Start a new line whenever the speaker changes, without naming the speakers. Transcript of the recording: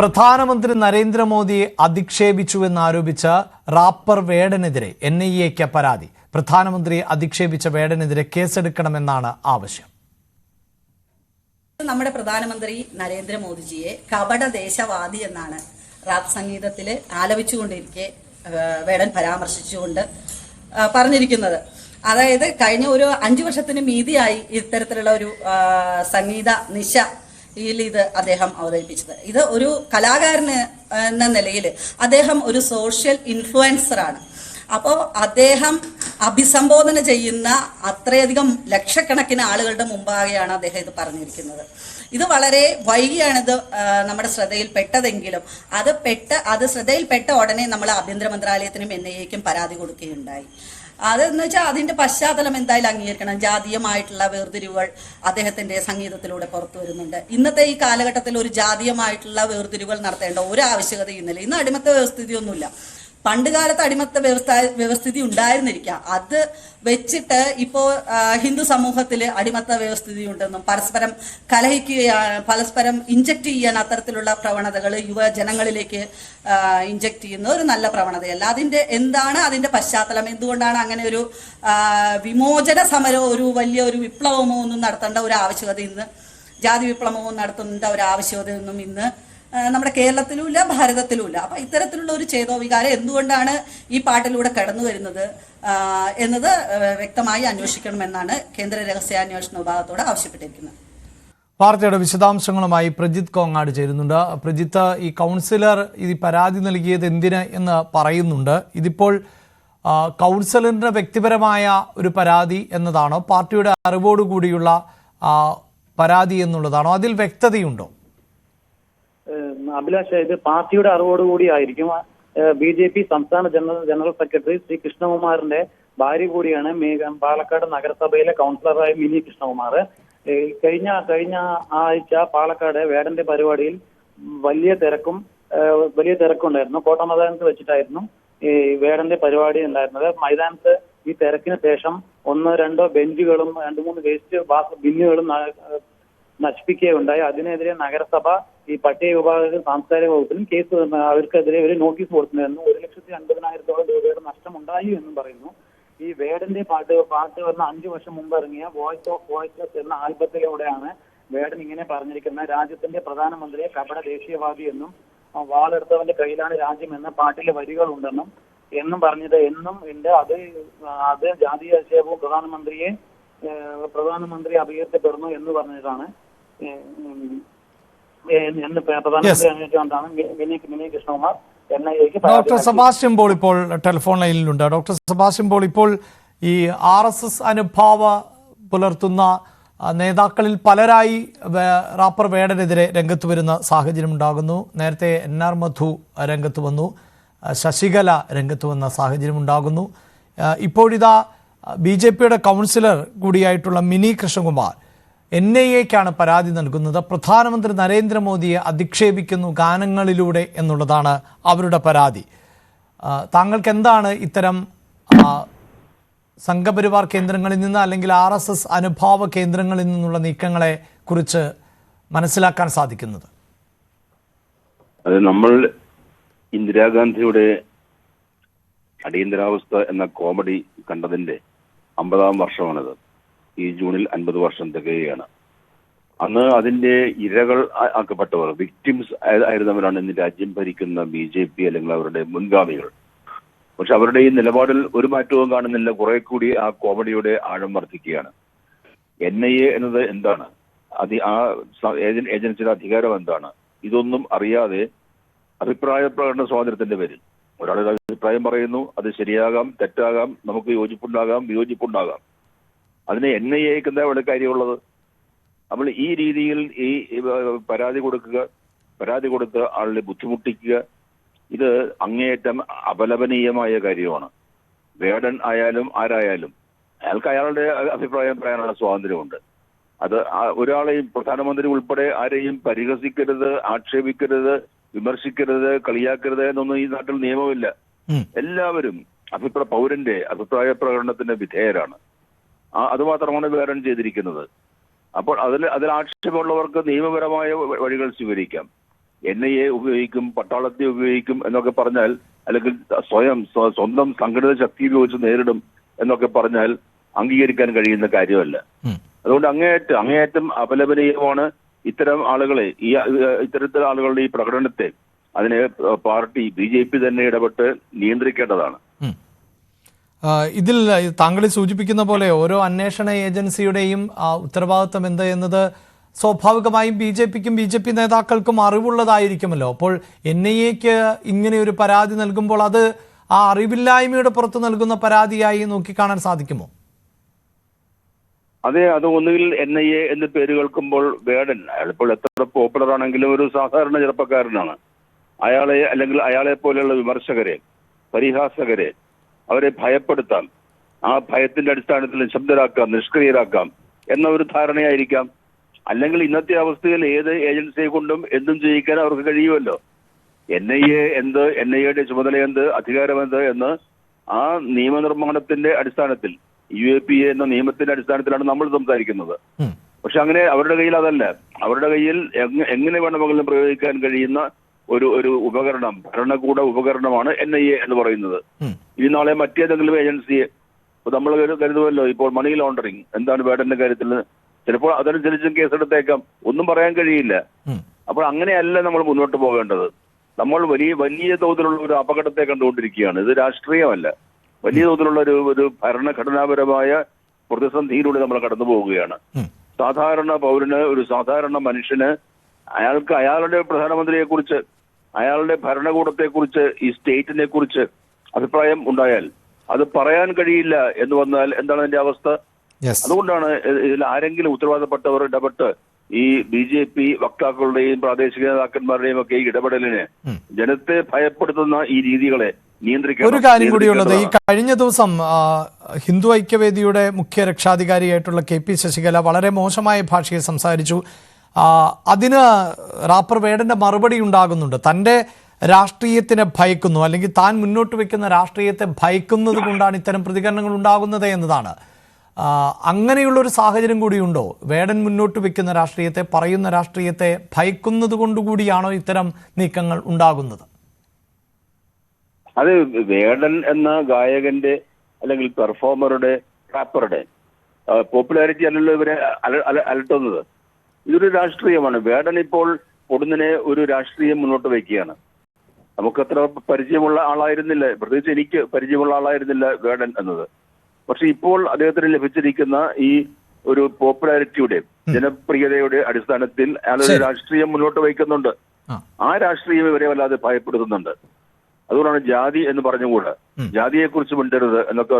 പ്രധാനമന്ത്രി നരേന്ദ്രമോദിയെ അധിക്ഷേപിച്ചുവെന്നാരോപിച്ച റാപ്പർ വേടനെതിരെ എൻ ഐ എക്ക് പരാതി. പ്രധാനമന്ത്രിയെ അധിക്ഷേപിച്ച വേടനെതിരെ കേസെടുക്കണമെന്നാണ് ആവശ്യം.
നമ്മുടെ പ്രധാനമന്ത്രി നരേന്ദ്രമോദിജിയെ കപട ദേശവാദി എന്നാണ് റാപ്പ് സംഗീതത്തിൽ ആലപിച്ചുകൊണ്ടിരിക്കെ വേടൻ പരാമർശിച്ചുകൊണ്ട് പറഞ്ഞിരിക്കുന്നത്. അതായത് കഴിഞ്ഞ ഒരു അഞ്ചു വർഷത്തിന് മീതിയായി ഇത്തരത്തിലുള്ള ഒരു സംഗീത നിശ യിൽ ഇത് അദ്ദേഹം അവതരിപ്പിച്ചത്. ഇത് ഒരു കലാകാരന് എന്ന നിലയിൽ അദ്ദേഹം ഒരു സോഷ്യൽ ഇൻഫ്ലുവൻസറാണ് അപ്പോൾ അദ്ദേഹം അഭിസംബോധന ചെയ്യുന്ന അത്രയധികം ലക്ഷക്കണക്കിന് ആളുകളുടെ മുമ്പാകെയാണ് അദ്ദേഹം ഇത് പറഞ്ഞിരിക്കുന്നത്. ഇത് വളരെ വൈകിയാണ് ഇത് നമ്മുടെ ശ്രദ്ധയിൽ പെട്ടതെങ്കിലും അത് പെട്ട അത് ശ്രദ്ധയിൽപ്പെട്ട ഉടനെ നമ്മൾ ആഭ്യന്തര മന്ത്രാലയത്തിനും എൻ പരാതി കൊടുക്കുകയുണ്ടായി. അതെന്ന് വെച്ചാൽ അതിന്റെ പശ്ചാത്തലം എന്തായാലും അംഗീകരിക്കണം. ജാതീയമായിട്ടുള്ള വേർതിരിവുകൾ അദ്ദേഹത്തിന്റെ സംഗീതത്തിലൂടെ പുറത്തു വരുന്നുണ്ട്. ഇന്നത്തെ ഈ കാലഘട്ടത്തിൽ ഒരു ജാതീയമായിട്ടുള്ള വേർതിരിവുകൾ നടത്തേണ്ട ഒരു ആവശ്യകതയും ഇന്നില്ല ഇന്ന് അടിമത്ത വ്യവസ്ഥിതിയൊന്നുമില്ല. പണ്ട് കാലത്ത് അടിമത്ത വ്യവസ്ഥ വ്യവസ്ഥിതി ഉണ്ടായിരുന്നിരിക്കാം. അത് വെച്ചിട്ട് ഇപ്പോൾ ഹിന്ദു സമൂഹത്തിൽ അടിമത്ത വ്യവസ്ഥിതി ഉണ്ടെന്നും പരസ്പരം കലഹിക്കുകയാണ് പരസ്പരം ഇഞ്ചക്ട് ചെയ്യാൻ അത്തരത്തിലുള്ള പ്രവണതകൾ യുവജനങ്ങളിലേക്ക് ഇഞ്ചക്ട് ചെയ്യുന്ന ഒരു നല്ല പ്രവണതയല്ല. അതിന്റെ എന്താണ് അതിന്റെ പശ്ചാത്തലം? എന്തുകൊണ്ടാണ് അങ്ങനെ ഒരു വിമോചന സമരമോ ഒരു വലിയ ഒരു വിപ്ലവമോ ഒന്നും നടത്തേണ്ട ഒരു ആവശ്യകത ഇന്ന്? ജാതി വിപ്ലവമോ നടത്തേണ്ട ഒരു ആവശ്യകതയൊന്നും ഇന്ന് ആ, നമ്മുടെ കേരളത്തിലുമില്ല ഭാരതത്തിലുമില്ല. അപ്പൊ ഇത്തരത്തിലുള്ള ഒരു ചേതോവികാരം എന്തുകൊണ്ടാണ് ഈ പാട്ടിലൂടെ കടന്നു വരുന്നത് എന്നത് വ്യക്തമായി അന്വേഷിക്കണമെന്നാണ് കേന്ദ്ര രഹസ്യാന്വേഷണ വിഭാഗത്തോട് ആവശ്യപ്പെട്ടിരിക്കുന്നത്.
വാർത്തയുടെ വിശദാംശങ്ങളുമായി പ്രജിത് കോങ്ങാട് ചേരുന്നുണ്ട്. പ്രജിത്ത് ഈ കൗൺസിലർ ഈ പരാതി നൽകിയത് എന്തിന് എന്ന് പറയുന്നുണ്ട്. ഇതിപ്പോൾ കൗൺസിലറിന്റെ വ്യക്തിപരമായ ഒരു പരാതി എന്നതാണോ പാർട്ടിയുടെ അറിവോടുകൂടിയുള്ള പരാതി എന്നുള്ളതാണോ അതിൽ വ്യക്തതയുണ്ടോ?
അഭിലാഷ് ഇത് പാർട്ടിയുടെ അറിവോടുകൂടി ആയിരിക്കും. ബി ജെ പി സംസ്ഥാന ജനറൽ ജനറൽ സെക്രട്ടറി ശ്രീ കൃഷ്ണകുമാറിന്റെ ഭാര്യ കൂടിയാണ് പാലക്കാട് നഗരസഭയിലെ കൗൺസിലറായ മിനി കൃഷ്ണകുമാർ. കഴിഞ്ഞ കഴിഞ്ഞ ആഴ്ച പാലക്കാട് വേടന്റെ പരിപാടിയിൽ വലിയ തിരക്കും വലിയ തിരക്കുണ്ടായിരുന്നു. കോട്ട മൈതാനത്ത് വെച്ചിട്ടായിരുന്നു ഈ വേടന്റെ പരിപാടി ഉണ്ടായിരുന്നത്. മൈതാനത്ത് ഈ തിരക്കിന് ശേഷം ഒന്ന് രണ്ടോ ബെഞ്ചുകളും രണ്ട് മൂന്ന് വേസ്റ്റ് ബിന്നുകളും നശിപ്പിക്കുകയുണ്ടായി. അതിനെതിരെ നഗരസഭ ഈ പട്ടിക വിഭാഗത്തിൽ സാംസ്കാരിക വകുപ്പിലും കേസ് അവർക്കെതിരെ ഒരു നോട്ടീസ് കൊടുത്തിരുന്നു ഒരു ലക്ഷത്തി അൻപതിനായിരത്തോളം രൂപയുടെ നഷ്ടമുണ്ടായി എന്നും പറയുന്നു. ഈ വേടന്റെ പാട്ട് പാട്ട് വന്ന അഞ്ചു വർഷം മുമ്പ് ഇറങ്ങിയ വോയിസ് ഓഫ് വോയിസ്ലെസ് എന്ന ആൽബത്തിലൂടെയാണ് വേടൻ ഇങ്ങനെ പറഞ്ഞിരിക്കുന്ന രാജ്യത്തിന്റെ പ്രധാനമന്ത്രിയെ കപട ദേശീയവാദി എന്നും വാളെടുത്തവന്റെ കയ്യിലാണ് രാജ്യം എന്ന പാട്ടിലെ വരികളുണ്ടെന്നും എന്നും പറഞ്ഞത് എന്നും ഉണ്ട്. അത് അത് ജാതീയ ആക്ഷേപവും പ്രധാനമന്ത്രിയെ പ്രധാനമന്ത്രി അഭിയർത്തപ്പെടുന്നു എന്ന് പറഞ്ഞതാണ്.
ഡോക്ടർ സെബാസ്റ്റ്യൻ പോൾ ഇപ്പോൾ ടെലിഫോൺ ലൈനിലുണ്ട്. ഡോക്ടർ സെബാസ്റ്റ്യൻ പോൾ ഇപ്പോൾ ഈ ആർ എസ് എസ് അനുഭാവ പുലർത്തുന്ന നേതാക്കളിൽ പലരായി റാപ്പർ വേടനെതിരെ രംഗത്ത് വരുന്ന സാഹചര്യം ഉണ്ടാകുന്നു. നേരത്തെ എൻ ആർ മധു രംഗത്ത് വന്നു. ശശികല രംഗത്ത് വന്ന സാഹചര്യം ഉണ്ടാകുന്നു. ഇപ്പോഴിതാ ബി ജെ പിയുടെ കൗൺസിലർ കൂടിയായിട്ടുള്ള മിനി കൃഷ്ണകുമാർ എൻ ഐ എക്കാണ് പരാതി നൽകുന്നത്. പ്രധാനമന്ത്രി നരേന്ദ്രമോദിയെ അധിക്ഷേപിക്കുന്നു ഗാനങ്ങളിലൂടെ എന്നുള്ളതാണ് അവരുടെ പരാതി. താങ്കൾക്ക് എന്താണ് ഇത്തരം സംഘപരിവാർ കേന്ദ്രങ്ങളിൽ നിന്ന് അല്ലെങ്കിൽ ആർ എസ് എസ് അനുഭാവ കേന്ദ്രങ്ങളിൽ നിന്നുള്ള നീക്കങ്ങളെ കുറിച്ച് മനസ്സിലാക്കാൻ സാധിക്കുന്നത്?
നമ്മൾ ഇന്ദിരാഗാന്ധിയുടെ അടിയന്തരാവസ്ഥ എന്ന കോമഡി കണ്ടതിന്റെ അമ്പതാം വർഷമാണിത്. ഈ ജൂണിൽ അൻപത് വർഷം തികയുകയാണ്. അന്ന് അതിന്റെ ഇരകൾ ആക്കപ്പെട്ടവർ വിക്ടിംസ് ആയിരുന്നവരാണ് ഇന്ന് രാജ്യം ഭരിക്കുന്ന ബി ജെ പി അല്ലെങ്കിൽ അവരുടെ മുൻഗാമികൾ. പക്ഷെ അവരുടെ ഈ നിലപാടിൽ ഒരു മാറ്റവും കാണുന്നില്ല. കുറെ കൂടി ആ കോമഡിയുടെ ആഴം വർദ്ധിക്കുകയാണ്. എൻ ഐ എ എന്നത് എന്താണ്? അത് ആ ഏജൻസിയുടെ അധികാരം എന്താണ്? ഇതൊന്നും അറിയാതെ അഭിപ്രായ പ്രകടന സ്വാതന്ത്ര്യത്തിന്റെ പേരിൽ. ഒരാളുടെ ഒരു അഭിപ്രായം പറയുന്നു അത് ശരിയാകാം തെറ്റാകാം നമുക്ക് യോജിപ്പുണ്ടാകാം വിയോജിപ്പുണ്ടാകാം. അതിന് എൻ ഐ എക്ക് എന്താ ഇവിടെ കാര്യമുള്ളത്? നമ്മൾ ഈ രീതിയിൽ ഈ പരാതി കൊടുക്കുക പരാതി കൊടുത്ത് ആളെ ബുദ്ധിമുട്ടിക്കുക ഇത് അങ്ങേയറ്റം അപലപനീയമായ കാര്യമാണ്. വേടൻ ആയാലും ആരായാലും അയാൾക്ക് അയാളുടെ അഭിപ്രായം പറയാനുള്ള സ്വാതന്ത്ര്യമുണ്ട്. അത് ഒരാളെയും പ്രധാനമന്ത്രി ഉൾപ്പെടെ ആരെയും പരിഹസിക്കരുത് ആക്ഷേപിക്കരുത് വിമർശിക്കരുത് കളിയാക്കരുത് എന്നൊന്നും ഈ നാട്ടിൽ നിയമമില്ല. എല്ലാവരും അഭിപ്രായ പൗരന്റെ അഭിപ്രായ പ്രകടനത്തിന് വിധേയരാണ്. ആ അതുമാത്രമാണ് വേറെ ചെയ്തിരിക്കുന്നത്. അപ്പോൾ അതിൽ അതിൽ ആക്ഷേപമുള്ളവർക്ക് നിയമപരമായ വഴികൾ സ്വീകരിക്കാം. എൻ ഐ എ ഉപയോഗിക്കും പട്ടാളത്തെ ഉപയോഗിക്കും എന്നൊക്കെ പറഞ്ഞാൽ അല്ലെങ്കിൽ സ്വയം സ്വന്തം സംഘടിത ശക്തി ഉപയോഗിച്ച് നേരിടും എന്നൊക്കെ പറഞ്ഞാൽ അംഗീകരിക്കാൻ കഴിയുന്ന കാര്യമല്ല. അതുകൊണ്ട് അങ്ങേയറ്റം അങ്ങേയറ്റം അപലപനീയമാണ് ഇത്തരം ആളുകളെ ഈ ഇത്തരത്തിലുള്ള ആളുകളുടെ ഈ പ്രകടനത്തെ അതിനെ പാർട്ടി ബി ജെ പി തന്നെ ഇടപെട്ട് നിയന്ത്രിക്കേണ്ടതാണ്.
ഇതിൽ താങ്കൾ സൂചിപ്പിക്കുന്ന പോലെ ഓരോ അന്വേഷണ ഏജൻസിയുടെയും ആ, ഉത്തരവാദിത്തം എന്ത് എന്നത് സ്വാഭാവികമായും ബി ജെ പിക്കും ബി ജെ പി നേതാക്കൾക്കും അറിവുള്ളതായിരിക്കുമല്ലോ. അപ്പോൾ എൻ ഐ എക്ക് ഇങ്ങനെ ഒരു പരാതി നൽകുമ്പോൾ അത് ആ അറിവില്ലായ്മയുടെ പുറത്ത് നൽകുന്ന പരാതിയായി നോക്കിക്കാണാൻ സാധിക്കുമോ?
അതെ അത് ഒന്നുകിൽ എൻ ഐ എ എന്ന് പേര് കേൾക്കുമ്പോൾ വേടൻ. അയാൾ ഇപ്പോൾ എത്ര പോപ്പുലർ ആണെങ്കിലും ഒരു സാധാരണ ചെറുപ്പക്കാരനാണ്. അയാളെ അല്ലെങ്കിൽ അയാളെ പോലെയുള്ള വിമർശകരെ പരിഹാസകരെ അവരെ ഭയപ്പെടുത്താം. ആ ഭയത്തിന്റെ അടിസ്ഥാനത്തിൽ നിശബ്ദരാക്കാം നിഷ്ക്രിയരാക്കാം എന്ന ഒരു ധാരണയായിരിക്കാം. അല്ലെങ്കിൽ ഇന്നത്തെ അവസ്ഥയിൽ ഏത് ഏജൻസിയെ കൊണ്ടും എന്തും ചെയ്യിക്കാൻ അവർക്ക് കഴിയുമല്ലോ. എൻ ഐ എ എന്ത് എൻ ഐ എയുടെ ചുമതല എന്ത് അധികാരം എന്ത് എന്ന് ആ നിയമനിർമ്മാണത്തിന്റെ അടിസ്ഥാനത്തിൽ യു എ പി എ എന്ന നിയമത്തിന്റെ അടിസ്ഥാനത്തിലാണ് നമ്മൾ സംസാരിക്കുന്നത്. പക്ഷെ അങ്ങനെ അവരുടെ കയ്യിൽ അതല്ല. അവരുടെ കയ്യിൽ എങ്ങ- എങ്ങനെ വേണമെങ്കിലും പ്രയോഗിക്കാൻ കഴിയുന്ന ഒരു ഒരു ഉപകരണം ഭരണകൂട ഉപകരണമാണ് എൻ ഐ എ എന്ന് പറയുന്നത്. ഇനി നാളെ മറ്റേതെങ്കിലും ഏജൻസിയെ ഇപ്പൊ നമ്മൾ കരു- കരുതുമല്ലോ ഇപ്പോൾ മണി ലോണ്ടറിങ് എന്താണ് വേടന്റെ കാര്യത്തിൽ? ചിലപ്പോൾ അതനുസരിച്ചും കേസെടുത്തേക്കാം ഒന്നും പറയാൻ കഴിയില്ല. അപ്പോൾ അങ്ങനെയല്ല നമ്മൾ മുന്നോട്ട് പോകേണ്ടത്. നമ്മൾ വലിയ വലിയ തോതിലുള്ള ഒരു അപകടത്തെ കണ്ടുകൊണ്ടിരിക്കുകയാണ്. ഇത് രാഷ്ട്രീയമല്ല. വലിയ തോതിലുള്ള ഒരു ഒരു ഭരണഘടനാപരമായ പ്രതിസന്ധിയിലൂടെ നമ്മൾ കടന്നു പോവുകയാണ്. സാധാരണ പൗരന് ഒരു സാധാരണ മനുഷ്യന് അയാൾക്ക് അയാളുടെ പ്രധാനമന്ത്രിയെ കുറിച്ച് അയാളുടെ ഭരണകൂടത്തെ കുറിച്ച് ഈ സ്റ്റേറ്റിനെ കുറിച്ച് അഭിപ്രായം ഉണ്ടായാൽ അത് പറയാൻ കഴിയില്ല എന്ന് വന്നാൽ എന്താണ് അതിന്റെ അവസ്ഥ? അതുകൊണ്ടാണ് ഇതിൽ ആരെങ്കിലും ഉത്തരവാദപ്പെട്ടവർ ഇടപെട്ട് ഈ ബി ജെ പി വക്താക്കളുടെയും പ്രാദേശിക നേതാക്കന്മാരുടെയും ഒക്കെ ഇടപെടലിന് ജനത്തെ ഭയപ്പെടുത്തുന്ന ഈ രീതികളെ നിയന്ത്രിക്കണം.
ഒരു കാര്യം കൂടിയുള്ളത് ഈ കഴിഞ്ഞ ദിവസം ഹിന്ദു ഐക്യവേദിയുടെ മുഖ്യ രക്ഷാധികാരിയായിട്ടുള്ള കെ പി ശശികല വളരെ മോശമായ ഭാഷയിൽ സംസാരിച്ചു. അതിന് റാപ്പർ വേടന്റെ മറുപടി ഉണ്ടാകുന്നുണ്ട്. തന്റെ രാഷ്ട്രീയത്തിനെ ഭയക്കുന്നു അല്ലെങ്കിൽ താൻ മുന്നോട്ട് വെക്കുന്ന രാഷ്ട്രീയത്തെ ഭയക്കുന്നത് കൊണ്ടാണ് ഇത്തരം പ്രതികരണങ്ങൾ ഉണ്ടാകുന്നത് എന്നതാണ്. അങ്ങനെയുള്ളൊരു സാഹചര്യം കൂടിയുണ്ടോ? വേടൻ മുന്നോട്ട് വെക്കുന്ന രാഷ്ട്രീയത്തെ പറയുന്ന രാഷ്ട്രീയത്തെ ഭയക്കുന്നത് കൊണ്ടുകൂടിയാണോ ഇത്തരം നീക്കങ്ങൾ ഉണ്ടാകുന്നത്?
അത് വേടൻ എന്ന ഗായകന്റെ അല്ലെങ്കിൽ പെർഫോമറുടെ റാപ്പറുടെ പോപ്പുലാരിറ്റി അല്ലല്ലോ ഇവരെ അല- അല- അലട്ടുന്നത്. ഇതൊരു രാഷ്ട്രീയമാണ്. വേടൻ ഇപ്പോൾ പൊടുന്നിനെ ഒരു രാഷ്ട്രീയം മുന്നോട്ട് വയ്ക്കുകയാണ്. നമുക്കത്ര പരിചയമുള്ള ആളായിരുന്നില്ല. പ്രത്യേകിച്ച് എനിക്ക് പരിചയമുള്ള ആളായിരുന്നില്ല വേടൻ എന്നത്. പക്ഷെ ഇപ്പോൾ അദ്ദേഹത്തിന് ലഭിച്ചിരിക്കുന്ന ഈ ഒരു പോപ്പുലാരിറ്റിയുടെ ജനപ്രിയതയുടെ അടിസ്ഥാനത്തിൽ അയാളൊരു. രാഷ്ട്രീയം മുന്നോട്ട് വയ്ക്കുന്നുണ്ട്.
ആ.
രാഷ്ട്രീയം ഇവരെ വല്ലാതെ ഭയപ്പെടുത്തുന്നുണ്ട്. അതുകൊണ്ടാണ് ജാതി എന്ന് പറഞ്ഞുകൂടെ. ജാതിയെക്കുറിച്ച് മിണ്ടരുത് എന്നൊക്കെ